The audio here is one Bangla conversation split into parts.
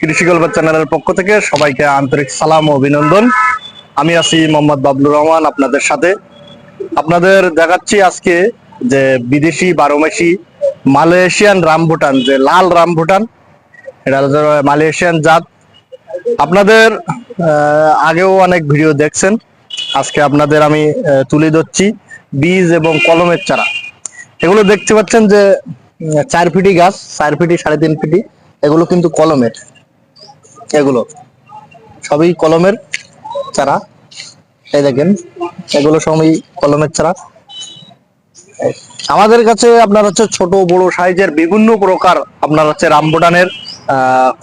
কৃষি গল্প চ্যানেলের পক্ষ থেকে সবাইকে আন্তরিক সালাম ও অভিনন্দন। আমি আছি মোহাম্মদ বাবলুর রহমান আপনাদের সাথে। আপনাদের দেখাচ্ছি আজকে যে বিদেশি বারোমাসি মালয়েশিয়ান রামভুটান, যে লাল রামভুটান, এটা মালয়েশিয়ান জাত। আপনাদের আগেও অনেক ভিডিও দেখছেন। আজকে আপনাদের আমি তুলে ধরছি বীজ এবং কলমের চারা। এগুলো দেখতে পাচ্ছেন যে চার ফিটি গাছ, চার ফিটি সাড়ে তিন ফিটি, এগুলো কিন্তু কলমের। এগুলো। সবই কলমের চারা। এই দেখেন, এগুলো সবই কলমের চারা। আমাদের কাছে আপনার হচ্ছে ছোট, বড় সাইজের বিভিন্ন প্রকার আপনার হচ্ছে রামবুটানের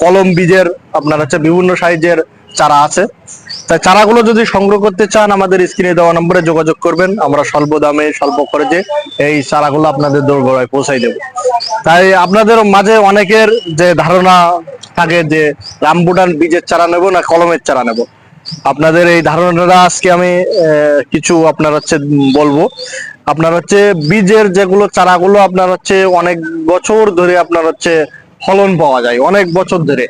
কলম বীজের আপনার হচ্ছে বিভিন্ন সাইজের চারা আছে। তাই চারাগুলো যদি সংগ্রহ করতে চান, আমাদের স্ক্রিনে দেওয়া নম্বরে যোগাযোগ করবেন। আমরা স্বল্প দামে, স্বল্প খরচে এই চারাগুলো আপনাদের দোরগোড়ায় পৌঁছাই দেবো। তাই আপনাদের মাঝে অনেকের যে ধারণা থাকে যে রামবুটান বীজের চারা নেব না কলমের চারা নেব। আপনাদের এই ধারণাটা আজকে আমি কিছু আপনার হচ্ছে বলব। আপনার হচ্ছে বীজের যেগুলো চারাগুলো আপনার হচ্ছে অনেক বছর ধরে আপনার হচ্ছে ফলন পাওয়া যায়, অনেক বছর ধরে।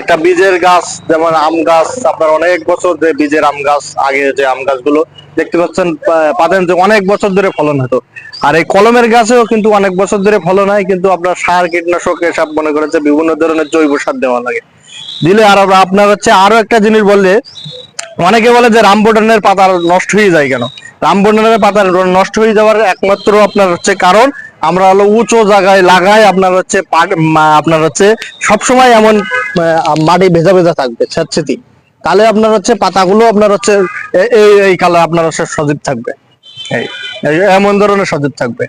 একটা বীজের গাছ, যেমন আম গাছ, আপনার অনেক বছর ধরে বীজের আম গাছ, আগে যে আম গাছগুলো দেখতে পাচ্ছেন পাতেন যে অনেক বছর ধরে ফলন হতো। আর এই কলমের গাছেও কিন্তু অনেক বছর ধরে ফলন হয়, কিন্তু আপনার সার, কীটনাশক এসব মনে করেছে বিভিন্ন ধরনের জৈব সার দেওয়া লাগে। দিলে আর আপনার হচ্ছে আরও একটা জিনিস বললে, অনেকে বলে যে রামবুটানের পাতা নষ্ট হয়ে যায় কেন? রামবুটানের পাতা নষ্ট হয়ে যাওয়ার একমাত্র আপনার হচ্ছে কারণ, আমরা হলো উঁচু জায়গায় লাগাই আপনার হচ্ছে আপনার হচ্ছে সবসময় এমন মাটি ভেজা ভেজা থাকবে স্যাঁতস্যাঁতি তাহলে আপনার হচ্ছে পাতাগুলো আপনার হচ্ছে এই এই কালার আপনার হচ্ছে সজীব থাকবে। এমন ধরনের সজীব থাকবে।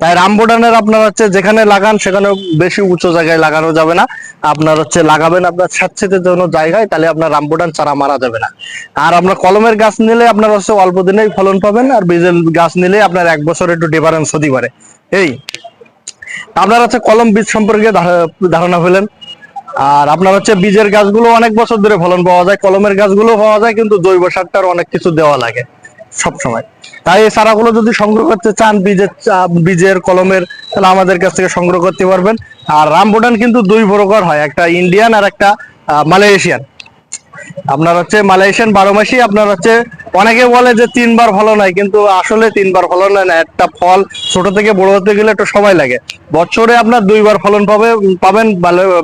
তাই রামবুটানের আপনার হচ্ছে যেখানে লাগান সেখানে বেশি উঁচু জায়গায় লাগানো যাবে না। আপনার হচ্ছে লাগাবেন আপনার স্যাঁতস্যাঁতে জন্য জায়গায়, তাহলে আপনার রামবুটান চারা মারা যাবে না। আর আপনার কলমের গাছ নিলে আপনার হচ্ছে অল্প দিনেই ফলন পাবেন, আর বীজের গাছ নিলে আপনার এক বছর একটু ডিফারেন্স হতে পারে। এই, আপনার হচ্ছে কলম বীজ সম্পর্কে ধারণা পেলেন আর আপনার হচ্ছে বীজের গাছগুলো অনেক বছর ধরে ফলন পাওয়া যায়, কলমের গাছগুলো পাওয়া যায়, কিন্তু জৈব সারটার অনেক কিছু দেওয়া লাগে সব সময় তাই এই চারাগুলো যদি সংগ্রহ করতে চান, বীজের বীজের, কলমের, তাহলে আমাদের কাছ থেকে সংগ্রহ করতে পারবেন। আর রামবোটান কিন্তু দুই প্রকার হয়, একটা ইন্ডিয়ান আর একটা মালয়েশিয়ান। আপনার হচ্ছে মালয়েশিয়ান বারো মাসই আপনার হচ্ছে অনেকে বলে যে তিনবার ফলন হয় কিন্তু আসলে তিনবার ফলন হয় না, একটা ফল ছোট থেকে বড় হতে গেলে একটু সময় লাগে। বছরে আপনার দুইবার ফলন পাবে, পাবেন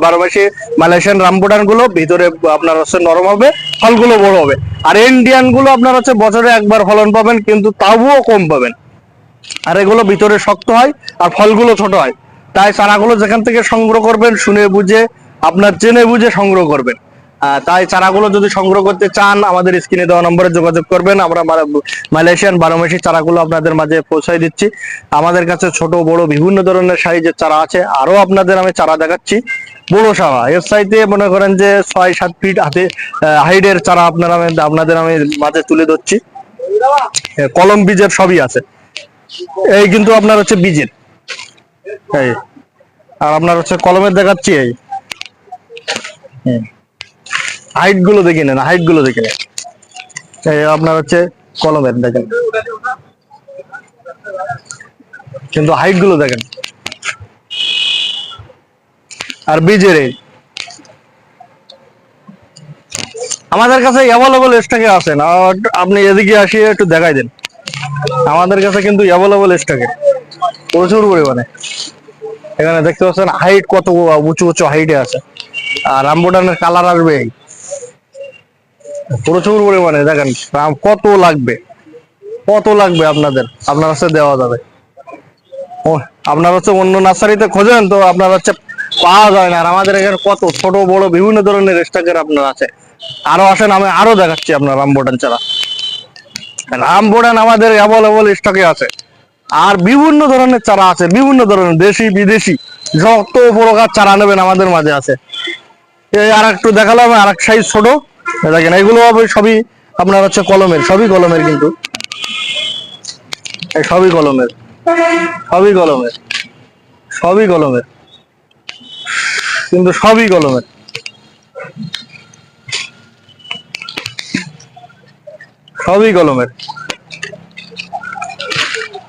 বারো মাসে মালয়েশিয়ান রামবুটানগুলো, ভিতরে আপনার হচ্ছে নরম হবে, ফলগুলো বড় হবে। আর ইন্ডিয়ানগুলো আপনার হচ্ছে বছরে একবার ফলন পাবেন, কিন্তু তাও কম পাবেন। আর এগুলো ভিতরে শক্ত হয়, আর ফলগুলো ছোট হয়। তাই চারাগুলো যেখান থেকে সংগ্রহ করবেন, শুনে বুঝে, আপনার জেনে বুঝে সংগ্রহ করবেন। তাই চারাগুলো যদি সংগ্রহ করতে চান, আমাদের স্ক্রিনে দেওয়া নম্বরে যোগাযোগ করবেন। আমরা মালা- মালয়েশিয়ান বারোমাসি চারাগুলো আপনাদের মাঝে পৌঁছাই দিচ্ছি। আমাদের কাছে ছোট, বড়, বিভিন্ন ধরনের সাইজের চারা আছে। আরও আপনাদের আমি চারা দেখাচ্ছি। বড় সারা এর সাইতে মনে করেন যে ছয়, সাত ফিট হাতে হাইডের চারা আপনারা আমি আপনাদের আমি মাঝে তুলে ধরছি। কলম বীজের সবই আছে। এই কিন্তু আপনার হচ্ছে বীজের। এই। আর আপনার হচ্ছে কলমের দেখাচ্ছি এই। হাইটগুলো দেখে নেন হাইটগুলো দেখে নেন। আপনার হচ্ছে কলমের, দেখেন। কিন্তু হাইটগুলো দেখেন। আর বীজের আমাদের কাছে অ্যাভেলেবল স্টকে আছে না আপনি এদিকে আসিয়ে একটু দেখাই দেন। আমাদের কাছে কিন্তু অ্যাভেলেবল স্টকে প্রচুর পরিমাণে। এখানে দেখতে পাচ্ছেন হাইট কত উঁচু উঁচু হাইটে আছে। আর রামবুটানের কালার আসবে। প্রচুর পরিমাণে, দেখেন রাম কত লাগবে? কত লাগবে আপনাদের? আপনার কাছে দেওয়া যাবে। আপনার হচ্ছে অন্য নার্সারিতে খোঁজেন তো আপনার হচ্ছে পাওয়া যায় না। আমাদের এখানে কত ছোট, বড়, বিভিন্ন ধরনের স্টকের আপনার আছে। আরও আসেন, আমি আরও দেখাচ্ছি আপনার রামবুটান চারা। রামবোডান আমাদের অ্যাভেলেবল স্টকে আছে। আর বিভিন্ন ধরনের চারা আছে, বিভিন্ন ধরনের, দেশি, বিদেশি, যত প্রকার চারা নেবেন আমাদের মাঝে আছে। এই আর একটু দেখালাম আর এক সাইজ ছোট। দেখেন, এগুলো সবই আপনার হচ্ছে কলমের, সবই কলমের কিন্তু। সবই কলমের সবই কলমের সবই কলমের, কিন্তু সবই কলমের। সবই কলমের।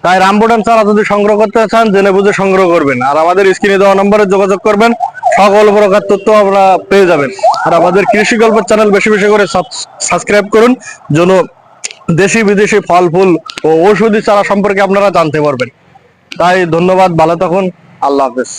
তাই রামবোটান চারা যদি সংগ্রহ করতে চান, জেনে বুঝে সংগ্রহ করবেন। আর আমাদের স্ক্রিনে দেওয়া নম্বরে যোগাযোগ করবেন। সকল প্রকার তথ্য আমরা পেয়ে যাবেন। আর আমাদের কৃষি গল্পের চ্যানেল বেশি বেশি করে সাবস্ক্রাইব করুন, যেন দেশি বিদেশি ফল, ফুল ও ঔষধি চারা সম্পর্কে আপনারা জানতে পারবেন। তাই ধন্যবাদ, ভালো থাকুন, আল্লাহ হাফেজ।